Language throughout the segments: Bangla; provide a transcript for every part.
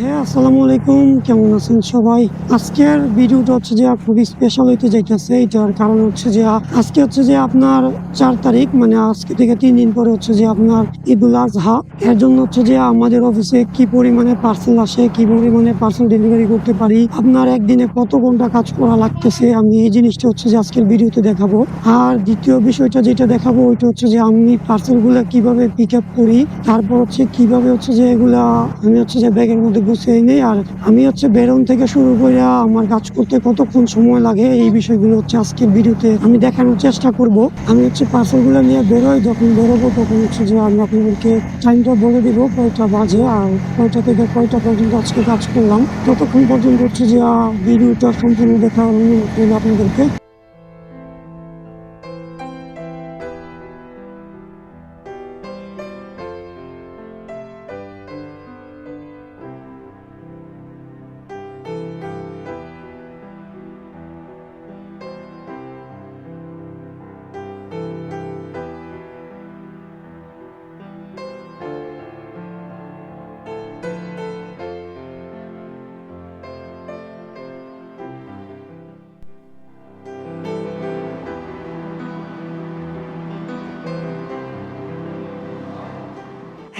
হ্যাঁ আসসালামু আলাইকুম। কেমন আছেন সবাই? আজকের ভিডিওটা হচ্ছে যে খুবই স্পেশাল হইতে যাইতেছে। এটার কারণ হচ্ছে যে, আজকে হচ্ছে যে আপনার চার তারিখ মানে আজকে থেকে তিন দিন পরে হচ্ছে যে আপনার ঈদুল আজহা। এর জন্য হচ্ছে যে আমাদের অফিসে কি পরিমাণে পার্সেল আসে, কি পরিমাণে পার্সেল ডেলিভারি করতে পারি, আপনার একদিনে কত ঘণ্টা কাজ করা লাগতেছে, আমি এই জিনিসটা হচ্ছে যে আজকের ভিডিওতে দেখাবো। আর দ্বিতীয় বিষয়টা যেটা দেখাবো, ওইটা হচ্ছে যে আমি পার্সেলগুলো কীভাবে পিক আপ করি, তারপর হচ্ছে কীভাবে হচ্ছে যে এগুলা, আমি হচ্ছে যে ব্যাগের মধ্যে গুছিয়ে নেই। আর আমি হচ্ছে বেরোন থেকে শুরু করে আমার কাজ করতে কতক্ষণ সময় লাগে, এই বিষয়গুলো হচ্ছে আজকের ভিডিওতে আমি দেখানোর চেষ্টা করব। আমি হচ্ছে পার্সেলগুলো নিয়ে বেরোই, যখন বেরোবো তখন হচ্ছে যে আমি আপনাদেরকে টাইমটা বলে দিব, কয়টা বাজে আর কয়টা থেকে কয়টা পর্যন্ত আজকে কাজ করলাম। ততক্ষণ পর্যন্ত হচ্ছে যে ভিডিওটা সম্পূর্ণ দেখা আপনাদেরকে।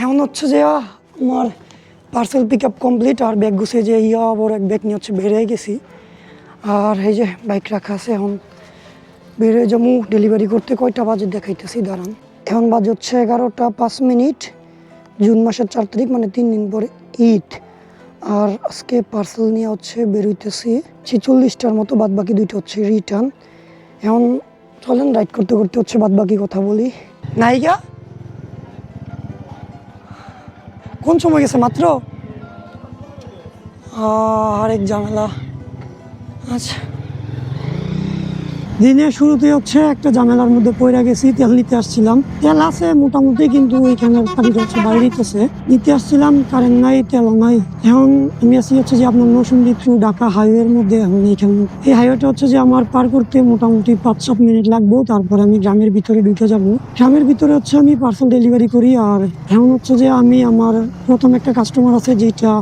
এখন হচ্ছে যে আমার পার্সেল পিক আপ কমপ্লিট আর ব্যাগ গুছিয়ে যে, ইয়া বড় এক ব্যাগ নিয়ে হচ্ছে বেরিয়ে গেছি। আর এই যে বাইক রাখা আছে এখন। বেরিয়ে যাব ডেলিভারি করতে কয়টা বাজে দেখাইতেছি, দাঁড়ান। এখন বাজে হচ্ছে এগারোটা পাঁচ মিনিট। জুন মাসের চার তারিখ মানে তিন দিন পরে ঈদ। আর আজকে পার্সেল নিয়ে হচ্ছে বেরোইতেছি ছিচল্লিশটার মতো বাদ বাকি দুইটা হচ্ছে রিটার্ন এখন চলেন রাইড করতে করতে হচ্ছে বাদ বাকি কথা বলি। নাইকা কোন সময় গেছে মাত্র? আরেক ঝামেলা আচ্ছা। দিনের শুরুতে হচ্ছে একটা ঝামেলার মধ্যে পড়ে গেছি, তেল নিতে আসছিলাম। তেল আছে মোটামুটি, কিন্তু ওইখানে হচ্ছে বাইরে দিতেছে নিতে আসছিলাম, কারেন্ট নাই তেল নাই। এখন আমি আছি হচ্ছে যে আপনার নৌসুন্দি থ্রু ঢাকা হাইওয়ের মধ্যে, এখন এইখানে এই হাইওয়েটা হচ্ছে যে আমার পার করতে মোটামুটি পাঁচ সাত মিনিট লাগবো, তারপরে আমি গ্রামের ভিতরে ঢুকে যাব। গ্রামের ভিতরে হচ্ছে আমি পার্সেল ডেলিভারি করি, আর এখন হচ্ছে যে আমি আমার প্রথম একটা কাস্টমার আছে, যেটা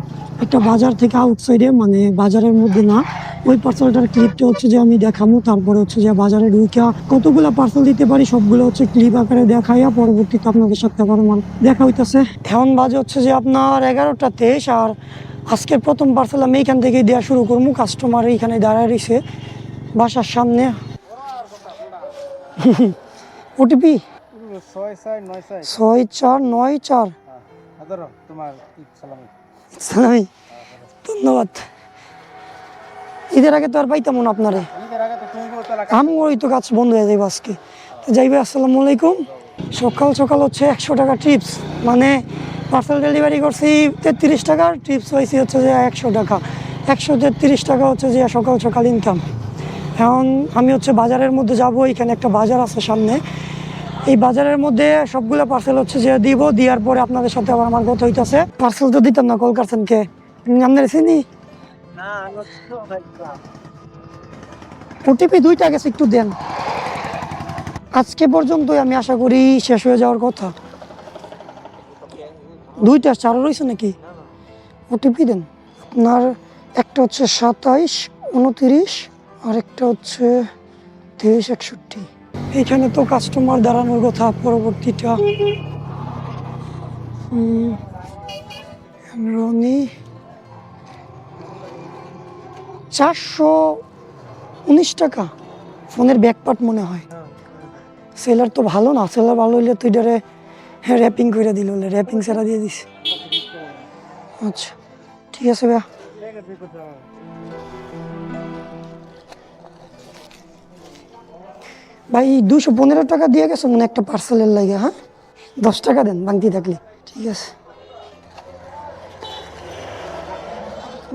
একটা বাজার থেকে আউটসাইডে মানে বাজারের মধ্যে না ওই পার্সেলটার ক্লিপটা হচ্ছে যে আমি দেখাবো তারপরে হচ্ছে যে বাজারে ঢুকা কতগুলো পার্সেল দিতে পারি সবগুলো হচ্ছে ক্লিপ আকারে দেখাইয়া পরবর্তীতে আপনাদের সাথে আবার আমার দেখা হইতেছে। এখন বাজে হচ্ছে যে আপনার এগারোটা তেইশ আর আজকের প্রথম পার্সেল আমি এইখান থেকে দেওয়া শুরু করব কাস্টমার এইখানে দাঁড়ায় রয়েছে বাসার সামনে। ওটিপি ছয় ছয় নয় ছয় ছয় চার নয় চার। তোমার ঈদ সালামি। ধন্যবাদ। ঈদের আগে তো আর পাইতাম না আপনারে। আমি ওই তো কাজ বন্ধ হয়ে যাবে আজকে। তো যাইবে আসসালামু আলাইকুম। সকাল সকাল হচ্ছে একশো টাকা ট্রিপস মানে পার্সেল ডেলিভারি করছি তেত্রিশ টাকার ট্রিপস হয়েছে হচ্ছে যে একশো টাকা। একশো তেত্রিশ টাকা হচ্ছে যে সকাল সকাল ইনকাম এখন আমি হচ্ছে বাজারের মধ্যে যাব, এখানে একটা বাজার আছে সামনে। এই বাজারের মধ্যে সবগুলো পার্সেল হচ্ছে যে দিব দেওয়ার পরে আপনাদের সাথে আবার আমার কথা হইতেছে। পার্সেল তো দিতাম না কল করছেন কে আপনার চিনি ওটিপি দুইটা গেছে একটু দেন। আজকে পর্যন্তই আমি আশা করি শেষ হয়ে যাওয়ার কথা। দুইটা চারও রয়েছে নাকি? ওটিপি দেন। আপনার একটা হচ্ছে সাতাইশ উনতিরিশ আর একটা হচ্ছে তেইশ একষট্টি। এখানে তো কাস্টমার দাঁড়ানোর কথা, পরবর্তীটা। রনি। চারশো উনিশ টাকা। ফোনের ব্যাকপার্ট মনে হয়। সেলার তো ভালো না, সেলার ভালো হইলে তুই ডরে র্যাপিং করে দিল র্যাপিং সেরা দিয়ে দিস আচ্ছা ঠিক আছে ভাইয়া। ভাই দুশো পনেরো টাকা দিয়ে গেছো মানে একটা পার্সেলের লাগে হ্যাঁ? দশ টাকা দেন বাংতি থাকলে ঠিক আছে।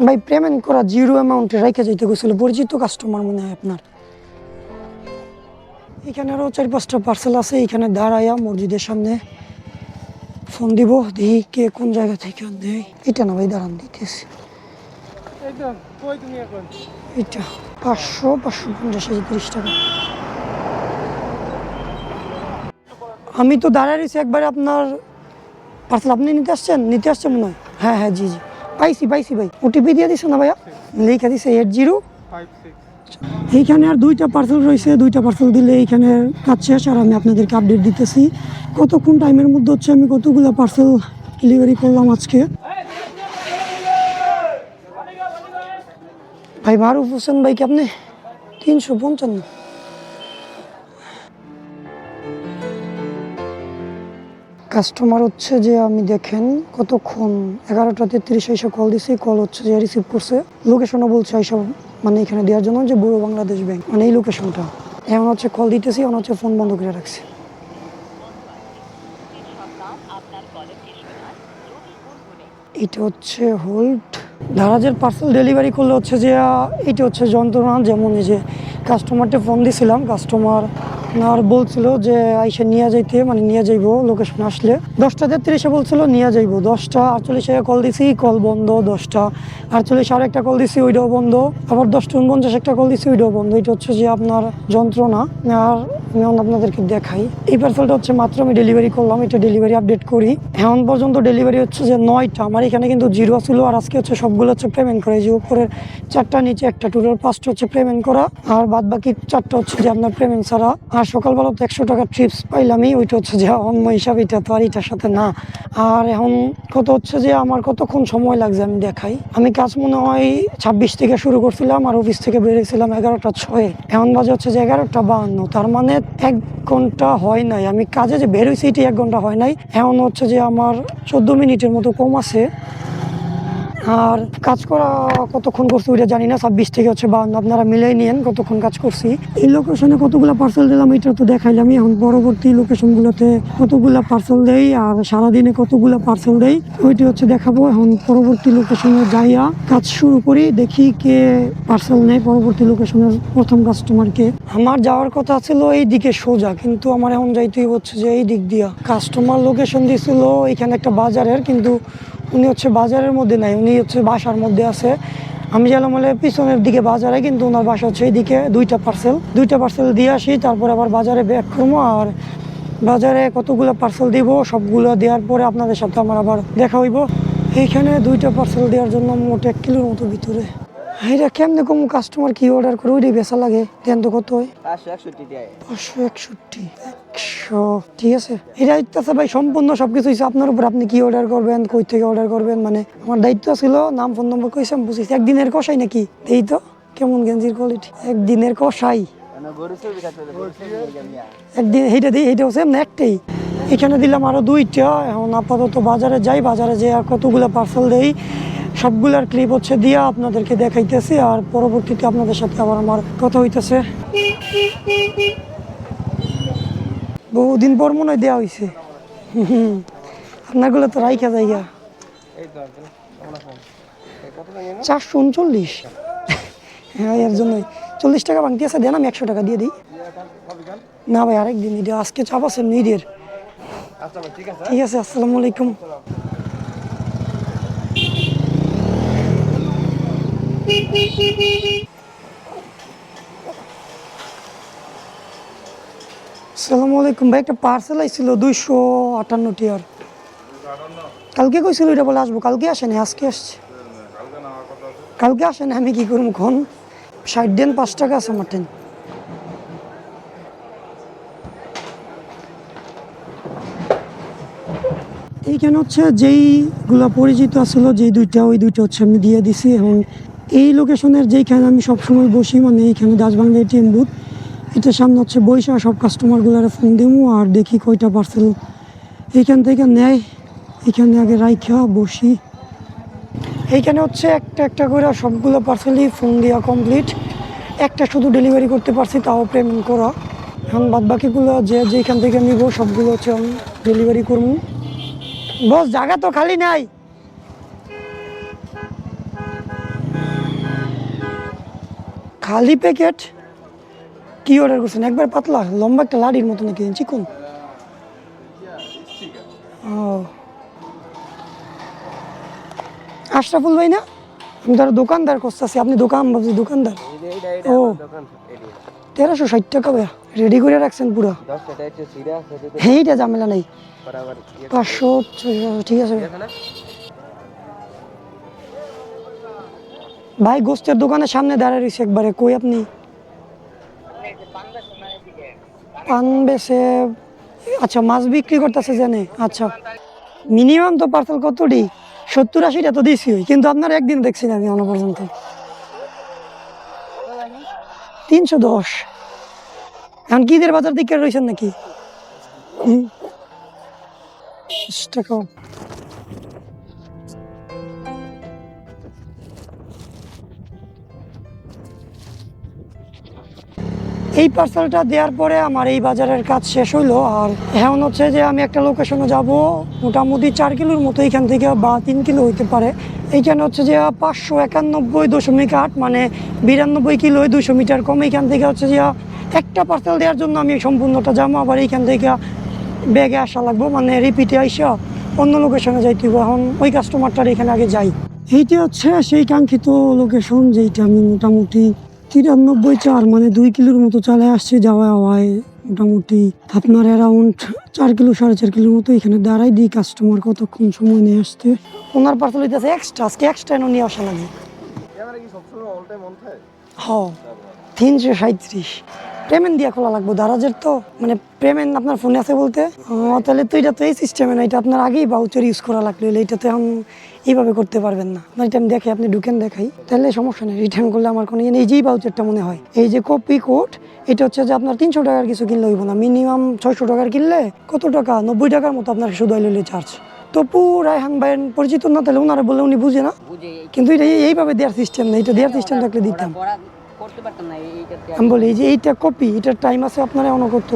ভাই পেমেন্ট করা জিরো অ্যামাউন্টে রেখে যেতে গেছিল পরিচিত কাস্টমার মনে হয় আপনার। এখানে আরও চার পাঁচটা পার্সেল আছে এখানে দাঁড়াইয়া মসজিদের সামনে। ফোন দিব দেখি কে কোন জায়গা থেকে দেয় এটা না ভাই দাঁড়ান দিতেছি। এটা পাঁচশো পাঁচশো পঞ্চাশ হাজার তিরিশ টাকা। আমি তো দাঁড়ায় রয়েছি একবারে আপনার পার্সেল আপনি নিতে আসছেন? নিতে আসছেন মনে হয়? হ্যাঁ হ্যাঁ জি জি। পাইছি পাইছি ভাই। ওটিপি দিয়ে দিছে না ভাইয়া? লিখে দিছে এইট জিরো এইখানে আর দুইটা পার্সেল রয়েছে, দুইটা পার্সেল দিলে এইখানে কাজ শেষ। আর আমি আপনাদেরকে আপডেট দিতেছি। কতক্ষণ টাইমের মধ্যে হচ্ছে? আমি কতগুলো পার্সেল ডেলিভারি করলাম আজকে? ভাই মারুফ হোসেন ভাই কি আপনি? তিনশো পঞ্চান্ন। কাস্টমার হচ্ছে যে আমি দেখেন কতক্ষণ এগারোটা তেত্রিশ এসে কল দিছি কল হচ্ছে যে রিসিভ করছে। লোকেশনও বলছে এইসব মানে এখানে দেওয়ার জন্য যে বুড়ো বাংলাদেশ ব্যাংক মানে এই লোকেশনটা এখন হচ্ছে কল দিতেছি, এখন হচ্ছে ফোন বন্ধ করে রাখছি। এটা হচ্ছে হোল্ড ধারাজের পার্সেল ডেলিভারি করলে হচ্ছে যে এটা হচ্ছে যন্ত্রণা যেমন এই যে কাস্টমারটা ফোন দিছিলাম কাস্টমার আর বলছিল যে আইসে নিয়ে যাইতে মানে নিয়ে যাইবো লোকেশন আসলে। দশটা তেত্রিশে বলছিল, নিয়ে যাইবো। দশটা আটচল্লিশে কল দিছি কল বন্ধ, দশটা আটচল্লিশ আর একটা কল দিছি, ওইটাও বন্ধ। আবার দশটা উনপঞ্চাশ একটা কল দিছি, ওইটাও বন্ধ। এটা হচ্ছে যে আপনার যন্ত্রণা। আর আমি আপনাদেরকে দেখাই। এই পার্সেলটা হচ্ছে মাত্র আমি ডেলিভারি করলাম, এটা ডেলিভারি আপডেট করি। এখন পর্যন্ত ডেলিভারি হচ্ছে যে নয়টা, আমার এখানে কিন্তু জিরো ছিল আর আজকে হচ্ছে সবগুলো হচ্ছে পেমেন্ট করে। যে উপরের চারটা, নিচে একটা টোটাল পাঁচটা হচ্ছে পেমেন্ট করা। আর বাদ বাকি চারটা হচ্ছে যে আপনার পেমেন্ট ছাড়া। আর সকালবেলা তো একশো টাকা ট্রিপস পাইলামই, ওইটা হচ্ছে যে অন্য হিসাব, এটা তো আর এটার সাথে না। আর এখন কত হচ্ছে যে আমার কতক্ষণ সময় লাগছে আমি দেখাই। আমি কাজ মনে হয় ছাব্বিশ থেকে শুরু করছিলাম, আর অফিস থেকে বেরিয়েছিলাম এগারোটা ছয়ে। এখন বাজে হচ্ছে যে এগারোটা বাহান্ন, তার মানে এক ঘণ্টা হয় নাই। আমি কাজে যে বেরোইছি এটি এক ঘণ্টা হয় নাই। এমন হচ্ছে যে আমার চোদ্দ মিনিটের মতো কম আছে। আর কাজ করা কতক্ষণ করছি ওইটা জানি না, ছাব্বিশ থেকে হচ্ছে বা আপনারা মিলাই নিয়েন কতক্ষণ কাজ করছি। এই লোকেশনে কতগুলো পার্সেল দিলাম, এটা তো দেখাইলাম এখন পরবর্তী লোকেশনগুলোতে কতগুলো পার্সেল দেই আর সারাদিনে কতগুলো পার্সেল দেই, ওইটি হচ্ছে দেখাবো। এখন পরবর্তী লোকেশনে যাইয়া কাজ শুরু করি, দেখি কে পার্সেল নেয় পরবর্তী লোকেশনের প্রথম কাস্টমারকে আমার যাওয়ার কথা ছিল এই দিকে সোজা, কিন্তু আমার এখন যাইতেই হচ্ছে যে এই দিক দিয়া। কাস্টমার লোকেশন দিছিল, এখানে একটা বাজারের, কিন্তু উনি হচ্ছে বাজারের মধ্যে নাই, উনি হচ্ছে বাসার মধ্যে আছে। আমি গেলাম হলে পিছনের দিকে বাজারে, কিন্তু ওনার বাসা হচ্ছে এইদিকে দুইটা পার্সেল দুইটা পার্সেল দিয়ে আসি, তারপর আবার বাজারে ব্যাক করব আর বাজারে কতগুলো পার্সেল দিব, সবগুলো দেওয়ার পরে আপনাদের সাথে আমার আবার দেখা হইব। এইখানে দুইটা পার্সেল দেওয়ার জন্য মোট এক কিলোর মতো ভিতরে। এটা কেমনে কম? কাস্টমার কি অর্ডার করে? ওইটাই বেচা লাগে। দেন তো কত হয়? পাঁচশো একষট্টি একশো। ঠিক আছে? এটা ইত্যাসে ভাই সম্পূর্ণ সবকিছু হয়েছে আপনার উপর আপনি কি অর্ডার করবেন? কই থেকে অর্ডার করবেন? মানে আমার দায়িত্ব ছিল নাম ফোন নম্বর কইছে আমি বুঝেছি একদিনের কষাই নাকি? এই তো। কেমন গেঞ্জির কোয়ালিটি একদিনের কষাই। একদিন এইটা দিই এইটা হচ্ছে একটাই। এখানে দিলাম আরও দুইটা। এখন আপাতত বাজারে যাই বাজারে যে আর কতগুলো পার্সেল দেই সবগুলার ক্লিপ হচ্ছে দিয়া আপনাদেরকে দেখাইতেছি আর পরবর্তীতে আপনাদের সাথে আবার আমার কথা হইতেছে। বহুদিন পর মনে হয় দেওয়া হয়েছে আপনারগুলো তো রাইখা না। চারশো উনচল্লিশ। হ্যাঁ এর জন্যই। চল্লিশ টাকা ভাঙতি আছে দেন আমি একশো টাকা দিয়ে দিই। না ভাই আরেকদিন এটা আজকে চাপ আছে ঈদের আচ্ছা ঠিক আছে। আসসালামু আলাইকুম। আসসালামু আলাইকুম ভাই একটা পার্সেল আইছিল দুইশো আটান্ন টিয়ার কালকে কইছিল এটা বলে আসব কালকে আসেনি আজকে আসছে। কালকে আসেন আমি কি করব খন ষাট দিন পাঁচ টাকা আছে আমার ট্রেন এইখানে হচ্ছে যেইগুলা পরিচিত আছিল, যেই দুইটা, ওই দুইটা হচ্ছে আমি দিয়ে দিছি। এবং এই লোকেশনের যেইখানে আমি সবসময় বসি মানে এইখানে দাসবাংলা এটিএম বুথ এটার সামনে হচ্ছে বৈশা সব কাস্টমারগুলারে ফোন দিমু আর দেখি কয়টা পার্সেল এইখান থেকে নেয়। এখানে আগে রাইখা, বসি। এইখানে হচ্ছে একটা একটা করে সবগুলো পার্সেলই ফোন দেওয়া কমপ্লিট একটা শুধু ডেলিভারি করতে পারছি, তাও পেমেন্ট করা। এখন বাদ বাকিগুলো যে যেখান থেকে নিব, সবগুলো হচ্ছে আমি ডেলিভারি করব। বস, জায়গা তো খালি নাই। খালি প্যাকেট কি অর্ডার করছেন? একবার পাতলা, লম্বা একটা লাড়ির মতো নাকি? চিকন? আশরাফুল ভাই না? আমি ধরো দোকানদার করতেছি আপনি দোকান ভাবছি দোকানদার। ও। তেরোশো ষাট টাকা ভাইয়া রেডি করে রাখছেন পুরো। তো এইটা ঝামেলা নেই। ইয়ে পাঁচশো ঠিক আছে। ভাই গোস্তের দোকানের সামনে দাঁড়িয়ে রয়েছে একবারে কই আপনি? পান বেছে আচ্ছা মাছ বিক্রি করতেছে জানে আচ্ছা। মিনিমাম তো পার্সেল কতটি? সত্তর আশিটা তো দিছি কিন্তু আপনার একদিন দেখছি না আমি পর্যন্ত। তিনশো দশ। এখন কিদের বাজার দিকে রয়েছেন নাকি। টাকা এই পার্সেলটা দেওয়ার পরে আমার এই বাজারের কাজ শেষ হইল। আর এখন হচ্ছে যে আমি একটা লোকেশনে যাব, মোটামুটি চার কিলোর মতো এখান থেকে বা তিন কিলো হইতে পারে। এইখানে হচ্ছে যে পাঁচশো একানব্বই দশমিক আট মানে বিরানব্বই কিলো দুশো মিটার কম। এইখান থেকে হচ্ছে যে একটা পার্সেল দেওয়ার জন্য আমি সম্পূর্ণটা যাব। আবার এইখান থেকে ব্যাগে আসা লাগবো মানে রিপিটে আইসা অন্য লোকেশনে যাইতে হইবো। এখন ওই কাস্টমারটার এখানে আগে যাই। এইটা হচ্ছে সেই কাঙ্ক্ষিত লোকেশন যেইটা আমি মোটামুটি তিরানব্বই চার মানে দুই কিলোর মতো চালে আসছে যাওয়া হওয়ায় মোটামুটি। আপনার অ্যারাউন্ড চার কিলো সাড়ে চার কিলোর মতো এখানে দাঁড়াই দিই কাস্টমার কতক্ষণ সময় নিয়ে আসতে? ওনার পার্সেল হইতেছে এক্সট্রা আজকে এক্সট্রা এনে নিয়ে আসা লাগে। ক্যামেরা কি সবসময় অল টাইম অন থাকে? হ তিনশো সাঁত্রিশ পেমেন্ট দিয়ে খোলা লাগবে দারাজের তো মানে পেমেন্ট আপনার ফোনে আছে বলতে? তাহলে তো এটা তো এই সিস্টেমে না এটা আপনার আগেই বাউচার ইউজ করা লাগল এটা তো এখন এইভাবে করতে পারবেন না। আপনার এটা আমি দেখে আপনি ঢুকেন দেখাই। তাহলে সমস্যা নেই রিটার্ন করলে আমার কোনো ইয়ে এই যেই বাউচারটা মনে হয় এই যে কপি কোড এটা হচ্ছে যে আপনার তিনশো টাকার কিছু কিনলে হইব না। মিনিমাম ছয়শো টাকার কিনলে কত টাকা? নব্বই টাকার মতো আপনার শুধু আইলে চার্জ তপু রায়হান ভাইয়ের পরিচিত না তাহলে ওনারা বললে উনি বুঝে না। কিন্তু এটা এইভাবে দেওয়ার সিস্টেম নেই এটা দেওয়ার সিস্টেম থাকলে দিতাম। করতে আমি বলি যে এইটা কপি এটার টাইম আছে আপনার এমন কত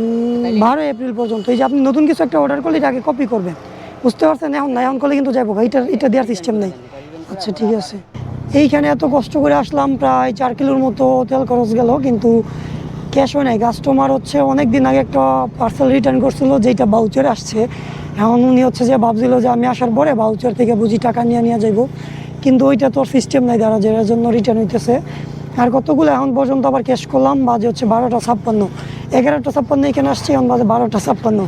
উম, বারো এপ্রিল পর্যন্ত। এই যে আপনি নতুন কিছু একটা অর্ডার করলে এটা আগে কপি করবেন। বুঝতে পারছেন? এখন না এখন করলে কিন্তু যাব এটা এটা দেওয়ার সিস্টেম নেই। আচ্ছা ঠিক আছে। এইখানে এত কষ্ট করে আসলাম প্রায় চার কিলোর মতো তেল খরচ গেল কিন্তু ক্যাশ হয় নাই। কাস্টমার হচ্ছে অনেক দিন আগে একটা পার্সেল রিটার্ন করছিল যেটা বাউচারে আসছে। এখন উনি হচ্ছে যে ভাবছিল যে আমি আসার পরে বাউচার থেকে বুঝি টাকা নিয়ে নিয়ে যাইব। কিন্তু ওইটা তোর সিস্টেম নাই দাঁড়া যেটার জন্য রিটার্ন হইতেছে। আর কতগুলো এখন পর্যন্ত আবার ক্যাশ করলাম? বাজে হচ্ছে বারোটা ছাপ্পান্ন। এগারোটা ছাপ্পান্ন এখানে আসছে, এখন বাজে বারোটা ছাপ্পান্ন।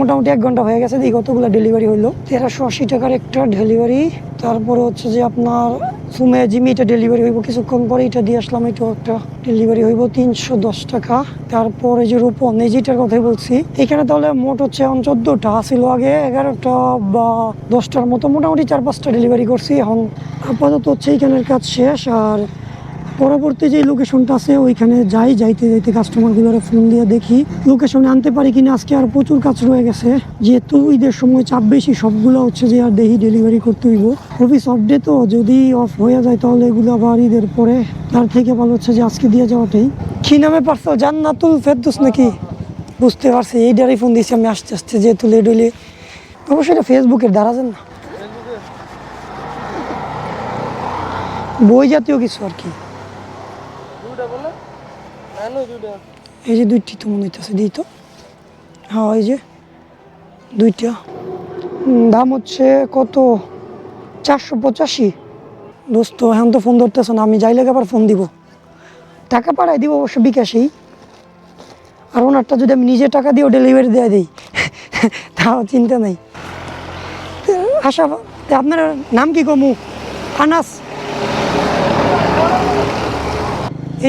মোটামুটি এক ঘণ্টা হয়ে গেছে এই কতগুলো ডেলিভারি হইল। তেরোশো আশি টাকার একটা ডেলিভারি তারপরে হচ্ছে যে আপনার সুমে জিমি এটা ডেলিভারি হইব, কিছুক্ষণ পরে এটা দিয়ে আসলাম, এটাও একটা ডেলিভারি হইব, তিনশো দশ টাকা। তারপর তারপরে যে রূপন, এই যেটার কথাই বলছি, এখানে তাহলে মোট হচ্ছে এখন চোদ্দোটা, ছিল আগে এগারোটা বা দশটার মতো, মোটামুটি চার পাঁচটা ডেলিভারি করছি। এখন আপাতত হচ্ছে এখানের কাজ শেষ, আর পরবর্তী যে লোকেশনটা আছে, ওইখানে যাই, যাইতে যাইতে কাস্টমারগুলোর ফোন দিয়ে দেখি। লোকেশনে আনতে পারি কিনা, আজকে আর প্রচুর কাজ রয়ে গেছে। যেহেতু ঈদের সময় চাপ বেশি, সবগুলো হচ্ছে যে আর দেখি ডেলিভারি করতে হইব। অফিস অফ ডে তো যদি অফ হয়ে যায়, তাহলে এগুলো আবার ঈদের পরে। তার থেকে ভালো হচ্ছে যে আজকে দিয়ে যাওয়াটাই। কি নামে পার্সেল জান্নাতুল ফেরদুস নাকি? বুঝতে পারছি, এই এইটারই ফোন দিয়েছি আমি আসতে আসতে, যেহেতু লেট হইলে। অবশ্যই এটা ফেসবুকের দ্বারা যান না বই জাতীয় কিছু আর কি দুইটা বলে হ্যাঁ নয় দুইটা এই যে দুইটি তো মনে হইতেছে, দিই তো। হ্যাঁ এই যে দুইটা। দাম হচ্ছে কত? চারশো পঁচাশি। দোস্ত, এখন তো ফোন ধরতেছ না, আমি যাইলে আবার ফোন দিব। টাকা পাঠাই দিব অবশ্য বিকাশেই। আর ওনারটা যদি আমি নিজে টাকা দিয়েও ডেলিভারি দিয়ে দিই, তাও চিন্তা নাই। আশা, আপনার নাম কি কমু? আনাস।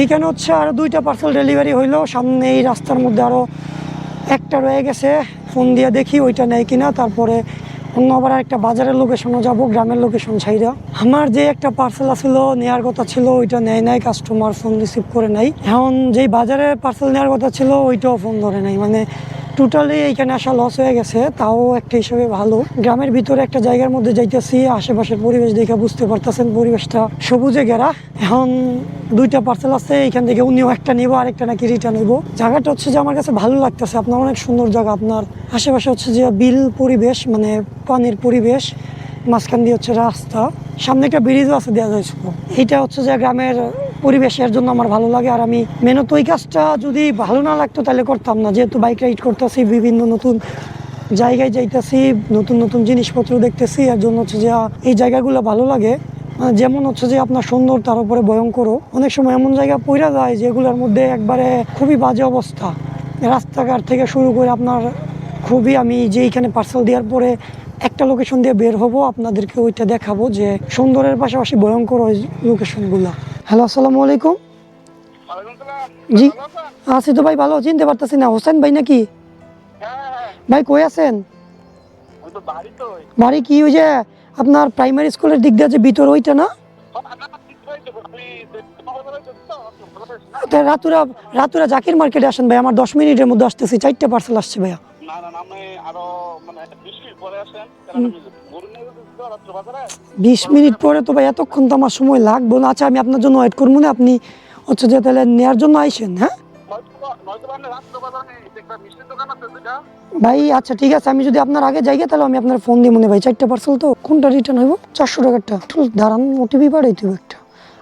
এইখানে হচ্ছে আরও দুইটা পার্সেল ডেলিভারি হইল। সামনে এই রাস্তার মধ্যে আরও একটা রয়ে গেছে। ফোন দিয়ে দেখি ওইটা নেয় কিনা। তারপরে অন্য আবার একটা বাজারের লোকেশনও যাব, গ্রামের লোকেশন ছাইরা। আমার যে একটা পার্সেল আছিল নেওয়ার কথা ছিল, ওইটা নেয় নাই কাস্টমার ফোন রিসিভ করে নাই। এখন যেই বাজারে পার্সেল নেওয়ার কথা ছিল, ওইটাও ফোন ধরে নাই। মানে টোটালি এইখানে আসা লস হয়ে গেছে, তাও একটা হিসেবে ভালো। গ্রামের ভিতরে একটা জায়গার মধ্যে যাইতেছি, আশেপাশের পরিবেশ দেখে বুঝতে পারতেছেন পরিবেশটা। সবুজে ঘেরা, এখন দুইটা পার্সেল আছে, এখান থেকে উনিও একটা নিবো আর আরেকটা নাকি রিটার্ন নিবো জায়গাটা হচ্ছে যে আমার কাছে ভালো লাগতেছে, আপনার অনেক সুন্দর জায়গা, আপনার আশেপাশে হচ্ছে যে বিল পরিবেশ মানে পানির পরিবেশ, মাঝখান দিয়ে হচ্ছে রাস্তা। সামনে একটা ব্রিজও আছে দেওয়া হয়েছিল। এইটা হচ্ছে যে গ্রামের পরিবেশের জন্য আমার ভালো লাগে। আর আমি মেনত ওই কাজটা যদি ভালো না লাগতো তাহলে করতাম না। যেহেতু বাইক রাইড করতেছি, বিভিন্ন নতুন জায়গায় যাইতেছি, নতুন নতুন জিনিসপত্র দেখতেছি। এর জন্য হচ্ছে যে, এই জায়গাগুলো ভালো লাগে। মানে যেমন হচ্ছে যে, আপনার সুন্দর, তার উপরে ভয়ঙ্করও অনেক সময় এমন জায়গা পইরা যায় যেগুলোর মধ্যে একবারে খুবই বাজে অবস্থা। রাস্তাঘাট থেকে শুরু করে আপনার খুবই আমি যে এইখানে পার্সেল দেওয়ার পরে একটা লোকেশন দিয়ে বের হব, আপনাদেরকে ওইটা দেখাবো যে, সুন্দরের পাশাপাশি ভয়ঙ্কর ওই লোকেশনগুলো হ্যালো আসসালামু আলাইকুম। জি। আছি তো ভাই ভালো। চিনতে পারতেছি না। হোসেন ভাই নাকি? ভাই কই আছেন? বাড়ি কি? ওই যে আপনার প্রাইমারি স্কুলের দিক দিয়ে যে ভিতর ওইটা না? রাতুরা। রাতুরা জাকির মার্কেটে আসেন ভাই। আমার দশ মিনিটের মধ্যে আসতেছি। চারটে পার্সেল আসছে ভাইয়া। মানে বিশ মিনিট পরে তো ভাই এতক্ষণ তো আমার সময় লাগবে না। আচ্ছা আমি আপনার জন্য ওয়েট করব না আপনি হচ্ছে যে তাহলে নেওয়ার জন্য আইসেন হ্যাঁ? ভাই আচ্ছা ঠিক আছে আমি যদি আপনার আগে যাই তাহলে আমি আপনার ফোন দিয়ে মনে ভাই। চারটে পার্সেল তো কোনটা রিটার্ন হইব? চারশো টাকারটা। দাঁড়ান ওটিপি পাঠাই তুই একটা।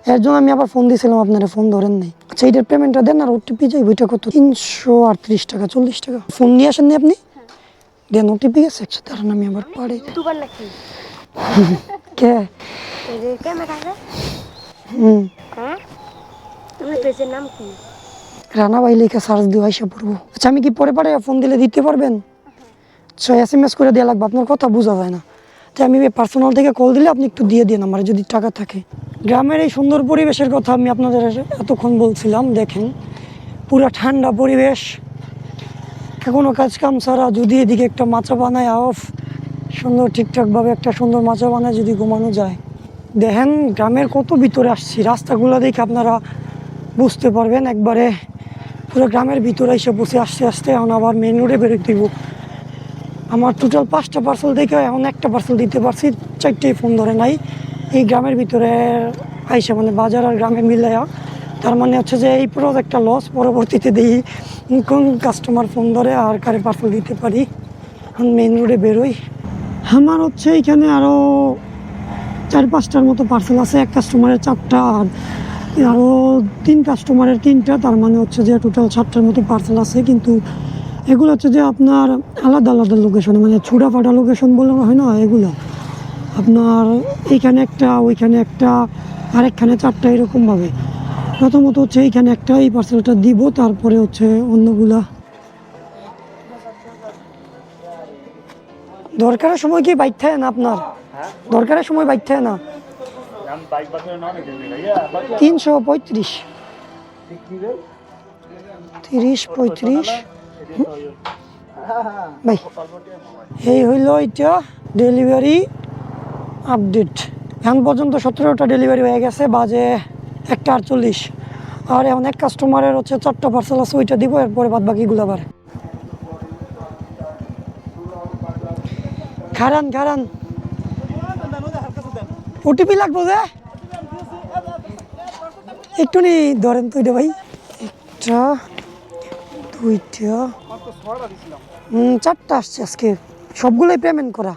এর জন্য আমি আবার ফোন দিয়েছিলাম আপনারা ফোন ধরেন নাই। আচ্ছা এইটার পেমেন্টটা দেন আর ওটিপি যাই ওইটা কত? তিনশো আটত্রিশ টাকা চল্লিশ টাকা। ফোন নিয়ে আসেন নি আপনি? দেন ওটিপি আছে আচ্ছা দাঁড়ান আমি আবার নাকি? কে? হুম। হ্যাঁ? নাম কি? রানা ভাই লিখে সার্চ দিয়ে আইসা পড়ব। আচ্ছা আমি কি পরে পরে ফোন দিলে দিতে পারবেন? আচ্ছা এস এম এস করে দেওয়া লাগবে আপনার কথা বোঝা যায় না। তো আমি পার্সোনাল থেকে কল দিলে আপনি একটু দিয়ে দিন আমার, যদি টাকা থাকে। গ্রামের এই সুন্দর পরিবেশের কথা আমি আপনাদের এতক্ষণ বলছিলাম, দেখেন। পুরো ঠান্ডা পরিবেশ। কোনো কাজ কাম ছাড়া যদি এদিকে একটা মাচা বানায় অফ সুন্দর ঠিকঠাকভাবে একটা সুন্দর মাচা বানায় যদি ঘুমানো যায়। দেখেন, গ্রামের কত ভিতরে আসছি, রাস্তাগুলো দেখে আপনারা বুঝতে পারবেন। একবারে পুরো গ্রামের ভিতরে এসে বসে আসতে আসতে এখন আবার মেন রোডে বেরোতে দিব। আমার টোটাল পাঁচটা পার্সেল দেখে এখন একটা পার্সেল দিতে পারছি চারটেই ফোন ধরে নাই। এই গ্রামের ভিতরে আইসা মানে বাজার আর গ্রামে মিলাইয়া তার মানে হচ্ছে যে এই পুরো একটা লস পরবর্তীতে দিই কোন কাস্টমার ফোন ধরে আর কারে পার্সেল দিতে পারি। মেন রোডে বেরোই। আমার হচ্ছে এখানে আরও চার পাঁচটার মতো পার্সেল আছে, এক কাস্টমারের চারটা আর আরও তিন কাস্টমারের তিনটা। তার মানে হচ্ছে যে টোটাল সাতটার মতো পার্সেল আছে, কিন্তু এগুলো হচ্ছে যে আপনার আলাদা আলাদা লোকেশনে মানে ছোটা ফাটা লোকেশন বলে হয় না এগুলো। আপনার এইখানে একটা, ওইখানে একটা, আরেকখানে চারটা এরকমভাবে। প্রথমত হচ্ছে এইখানে একটা, এই পার্সেলটা দিব, তারপরে হচ্ছে অন্যগুলা। দরকারের সময় কি বাইক থাকে না আপনার? দরকারের সময় বাইক থাকে না? তিনশো পঁয়ত্রিশ। তিরিশ পঁয়ত্রিশ। এই হইল এটা ডেলিভারি আপডেট এখন পর্যন্ত সতেরোটা ডেলিভারি হয়ে গেছে, বাজে একটা আটচল্লিশ। আর এক কাস্টমারের হচ্ছে চারটা পার্সেল আছে, ওইটা দিব, এরপরে বাদ বাকিগুলো আবার। খারান খারান। ওটিপি লাগবো যে? একটু নি ধরেন তো এটা ভাই। একটা দুইটা হুম চারটা আসছে আজকে। সবগুলোই পেমেন্ট করা।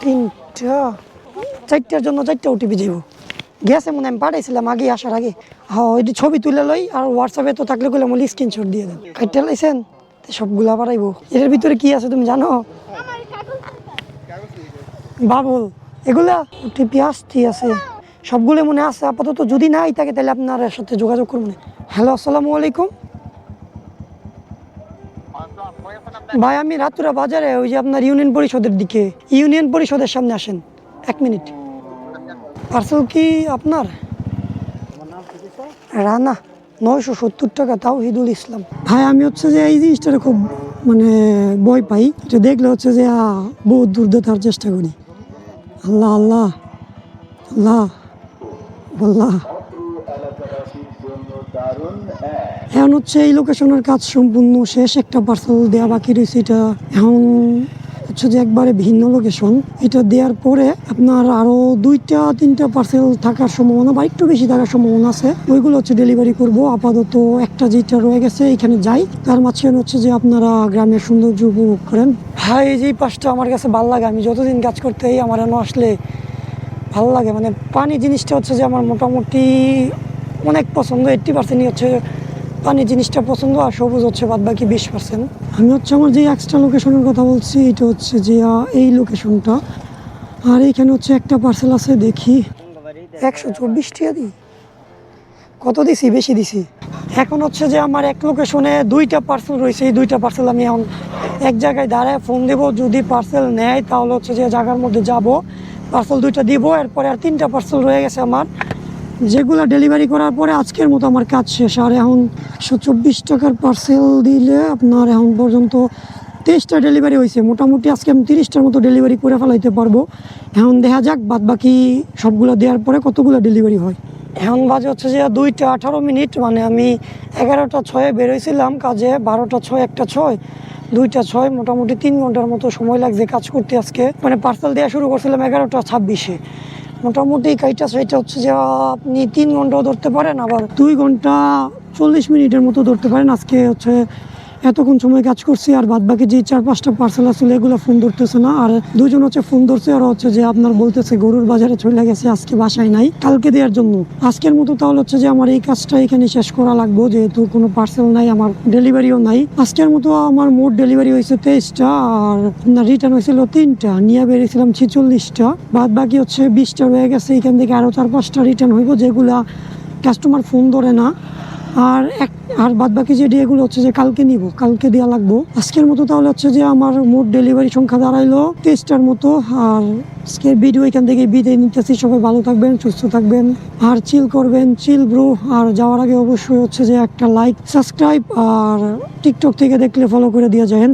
তিনটা চারটার জন্য চারটা ওটিপি যাইব। গেছে মনে আমি পাঠাইছিলাম আগে আসার আগে। হ্যাঁ ছবি তুলে লই আর হোয়াটসঅ্যাপে তো থাকলে গেলে আমার স্ক্রিনশট দিয়ে দেন। কাইটটা লাইছেন? সবগুলা পাঠাইবো। এটার ভিতরে কি আছে তুমি জানো? বাবুল। এগুলা ওটিপি আসতে আছে। সবগুলো মনে আছে আপাতত যদি নাই থাকে তাহলে আপনার সাথে যোগাযোগ করবেন হ্যালো আসসালামু আলাইকুম। ভাই, আমি রাতুরা বাজারে, ওই যে আপনার ইউনিয়ন পরিষদের দিকে। ইউনিয়ন পরিষদের সামনে আসেন। এক মিনিট। পার্সেল কি আপনার? রানা, নয়শো সত্তর টাকা তাও হিদুল ইসলাম। ভাই, আমি হচ্ছে যে এই জিনিসটা খুব মানে ভয় পাই। এটা দেখলে হচ্ছে যে বহুত দূর দেওয়ার চেষ্টা করি। আল্লাহ আল্লাহ আল্লাহ আল্লাহ। এখন হচ্ছে এই লোকেশনের কাজ সম্পূর্ণ শেষ, একটা পার্সেল দেওয়া বাকি রয়েছে এটা। এখন হচ্ছে যে একবারে ভিন্ন লোকেশন এটা দেওয়ার পরে আপনার আরও দুইটা, তিনটা পার্সেল থাকার সম্ভাবনা বা একটু বেশি থাকার সম্ভাবনা আছে, ওইগুলো হচ্ছে ডেলিভারি করব। আপাতত একটা যেটা রয়ে গেছে, এখানে যাই। তার মাঝখানে হচ্ছে যে আপনারা গ্রামের সৌন্দর্য উপভোগ করেন। ভাই, এই যে পাশটা আমার কাছে ভালো লাগে, আমি যতদিন কাজ করতে আমার এনে আসলে ভালো লাগে। মানে পানি জিনিসটা হচ্ছে যে আমার মোটামুটি অনেক পছন্দ। এইট্টি পার্সেন্টই হচ্ছে পানি জিনিসটা পছন্দ আর সবুজ হচ্ছে বাদ বাকি বিশ পার্সেন্ট আমি হচ্ছে আমার যে এক্সট্রা লোকেশনের কথা বলছি, এটা হচ্ছে যে এই লোকেশনটা আর এইখানে হচ্ছে একটা পার্সেল আছে, দেখি। একশো চব্বিশ টাকা দিই কত দিছি? বেশি দিছি। এখন হচ্ছে যে, আমার এক লোকেশনে দুইটা পার্সেল রয়েছে। এই দুইটা পার্সেল আমি এখন এক জায়গায় দাঁড়ায় ফোন দেবো। যদি পার্সেল নেয়, তাহলে হচ্ছে যে, জায়গার মধ্যে যাব। পার্সেল দুইটা দিব, এরপরে আর তিনটা পার্সেল রয়ে গেছে আমার। যেগুলো ডেলিভারি করার পরে আজকের মতো আমার কাজ শেষ। আর এখন একশো চব্বিশ টাকার পার্সেল দিলে আপনার এখন পর্যন্ত তেইশটা ডেলিভারি হয়েছে মোটামুটি আজকে আমি তিরিশটার মতো ডেলিভারি করে ফেলাইতে পারব। এখন দেখা যাক বাদ বাকি সবগুলো দেওয়ার পরে কতগুলো ডেলিভারি হয়। এখন বাজে হচ্ছে যে দুইটা আঠারো মিনিট মানে আমি এগারোটা ছয়ে বেরোইছিলাম কাজে, বারোটা ছয়, একটা ছয়, দুইটা ছয়, মোটামুটি তিন ঘণ্টার মতো সময় লাগছে কাজ করতে আজকে। মানে পার্সেল দেওয়া শুরু করছিলাম এগারোটা ছাব্বিশে। মোটামুটি কাইটা সাইটা হচ্ছে যে, আপনি তিন ঘন্টাও ধরতে পারেন, আবার দুই ঘণ্টা চল্লিশ মিনিটের মতো ধরতে পারেন। আজকে হচ্ছে এতক্ষণ সময় কাজ করছি আর বাদ বাকি যে চার পাঁচটা পার্সেল আসলে এগুলো ফোন ধরতেছে না। আর দুজন হচ্ছে ফোন ধরছে, আর হচ্ছে যে আপনার বলতেছে গরুর বাজারে চলে গেছে, আজকে বাসায় নাই, কালকে দেওয়ার জন্য। আজকের মতো তাহলে হচ্ছে যে আমার এই কাজটা এখানে শেষ করা লাগবো, যেহেতু কোনো পার্সেল নাই, আমার ডেলিভারিও নাই। আজকের মতো আমার মোট ডেলিভারি হয়েছে তেইশটা, আর আপনার রিটার্ন হয়েছিল তিনটা, নিয়ে বেরিয়েছিলাম ছিচল্লিশটা। বাদ বাকি হচ্ছে বিশটা রয়ে গেছে, এখান থেকে আরও চার পাঁচটা রিটার্ন হইব, যেগুলা কাস্টমার ফোন ধরে না। আর এক আর বাদ বাকি যে ডেগুলো হচ্ছে যে কালকে নিব, কালকে দেওয়া লাগবো। আজকের মতো তাহলে হচ্ছে যে আমার মোট ডেলিভারি সংখ্যা দাঁড়াইলো তেইশটার মতো। আর আজকের ভিডিও এখান থেকে বিদায় নিতেছি। সবাই ভালো থাকবেন, সুস্থ থাকবেন, আর চিল করবেন চিল ব্রু আর যাওয়ার আগে অবশ্যই হচ্ছে যে একটা লাইক সাবস্ক্রাইব আর টিকটক থেকে দেখলে ফলো করে দিয়ে যাবেন।